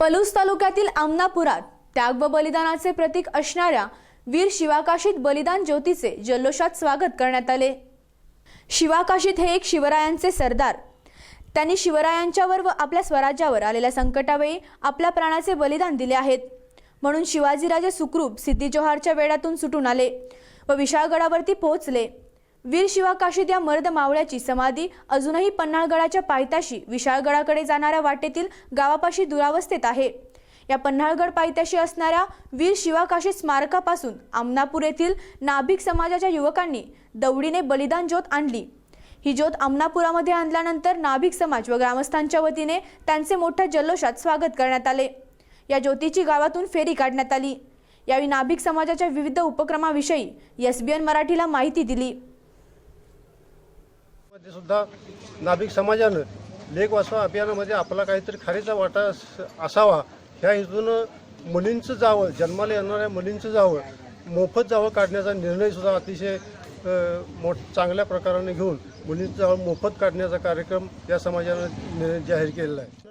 पलूस तालुक्यातील आमनापुरात त्याग व बलिदानाचे प्रतीक असणाऱ्या वीर शिवाकाशीत बलिदान ज्योतीचे जल्लोषात स्वागत करण्यात आले. शिवाकाशीत हे एक शिवरायांचे सरदार. त्यांनी शिवरायांच्यावर व आपल्या स्वराज्यावर आलेल्या संकटावेळी आपल्या प्राणाचे बलिदान दिले आहेत. म्हणून शिवाजीराजे सुखरूप सिद्धी जोहारच्या वेळातून सुटून आले व विशाळगडावरती पोहोचले. वीर शिवाकाशीत या मर्द मावळ्याची समाधी अजूनही पन्हाळगडाच्या पायथ्याशी विशाळगडाकडे जाणाऱ्या वाटेतील गावापाशी दुरावस्थेत आहे. या पन्हाळगड पायथ्याशी असणाऱ्या वीर शिवाकाशी स्मारकापासून आमनापूर येथील नाभिक समाजाच्या युवकांनी दौडीने बलिदान ज्योत आणली. ही ज्योत आमनापुरामध्ये आणल्यानंतर नाभिक समाज व ग्रामस्थांच्या वतीने त्यांचे मोठ्या जल्लोषात स्वागत करण्यात आले. या ज्योतीची गावातून फेरी काढण्यात आली. यावेळी नाभिक समाजाच्या विविध उपक्रमाविषयी एस बी एन मराठीला माहिती दिली. मध्ये सुद्धा नाभिक समाजानं लेख वाचवा अभियानामध्ये आपला काहीतरी खारीचा वाटा असावा. ह्या हेतूनं मुलींचं जावं जन्माला येणाऱ्या मुलींचं जावं मोफत जावं काढण्याचा निर्णय सुद्धा अतिशय मोठ चांगल्या प्रकाराने घेऊन मुलींचं जावं मोफत काढण्याचा कार्यक्रम या समाजानं जाहीर केलेला आहे.